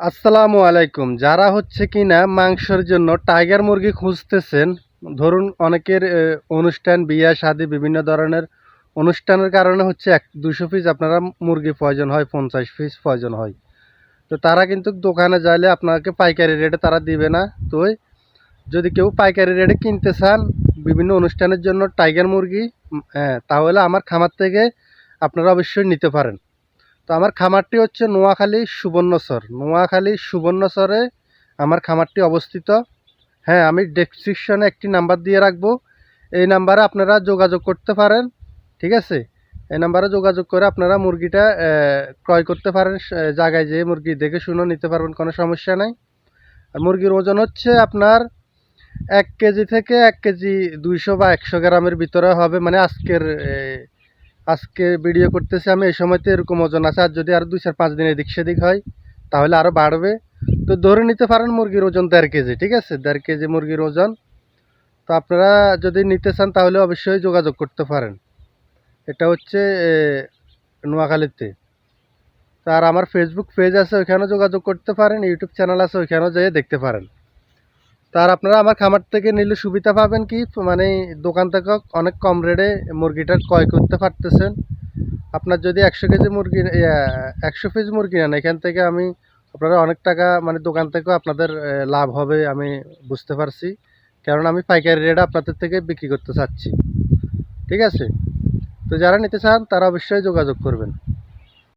আসসালামু আলাইকুম। যারা হচ্ছে কিনা মাংসের জন্য টাইগার মুরগি খুঁজতেছেন, ধরুন অনেকের অনুষ্ঠান, বিয়া, শাদী, বিভিন্ন ধরনের অনুষ্ঠানের কারণে হচ্ছে এক, দুশো পিস আপনারা মুরগি প্রয়োজন হয়, পঞ্চাশ পিস প্রয়োজন হয়। তো তারা কিন্তু দোকানে যাইলে আপনাকে পাইকারি রেটে তারা দিবে না। তো যদি কেউ পাইকারি রেটে কিনতে চান বিভিন্ন অনুষ্ঠানের জন্য টাইগার মুরগি হ্যাঁ তাহলে আমার খামার থেকে আপনারা অবশ্যই নিতে পারেন। তো আমার খামারটি হচ্ছে নোয়াখালী সুবর্ণচর নোয়াখালী সুবর্ণচরে আমার খামারটি অবস্থিত। হ্যাঁ আমি ডেসক্রিপশনে একটি নাম্বার দিয়ে রাখব। এই নাম্বারে আপনারা যোগাযোগ করতে পারেন, ঠিক আছে? এই নাম্বারে যোগাযোগ করে আপনারা মুরগিটা ক্রয় করতে পারেন জায়গায় যেয়ে মুরগি দেখে শুনে নিতে পারবেন, কোনো সমস্যা নাই। আর মুরগির ওজন হচ্ছে আপনার এক কেজি থেকে এক কেজি দুইশো বা একশো গ্রামের ভিতরে হবে মানে আজকের আজকে ভিডিও করতেছি আমি, এই সময়তে এরকম ওজন আছে, আর যদি আর দুই চার পাঁচ দিন এদিক সেদিক হয়, তাহলে আরও বাড়বে। তো ধরে নিতে পারেন মুরগির ওজন দেড় কেজি, ঠিক আছে? দেড় কেজি মুরগির ওজন। তো আপনারা যদি নিতে চান, তাহলে অবশ্যই যোগাযোগ করতে পারেন। এটা হচ্ছে নোয়াখালীতে। তার আমার ফেসবুক পেজ আছে, ওইখানেও যোগাযোগ করতে পারেন ইউটিউব চ্যানেল আছে, ওইখানেও যেয়ে দেখতে পারেন। তার আপনারা আমার খামার থেকে নিলে সুবিধা পাবেন কি? মানে দোকান থেকে অনেক কম রেটে মুরগিটা ক্রয় করতে পারতেছেন। আপনার যদি একশো কেজি মুরগি একশো পিস মুরগি নেন, এখান থেকে আমি আপনারা অনেক টাকা মানে দোকান থেকেও আপনাদের লাভ হবে আমি বুঝতে পারছি। কারণ আমি পাইকারি রেটে আপনাদের থেকে বিক্রি করতে চাচ্ছি। ঠিক আছে? তো যারা নিতে চান তারা অবশ্যই যোগাযোগ করবেন।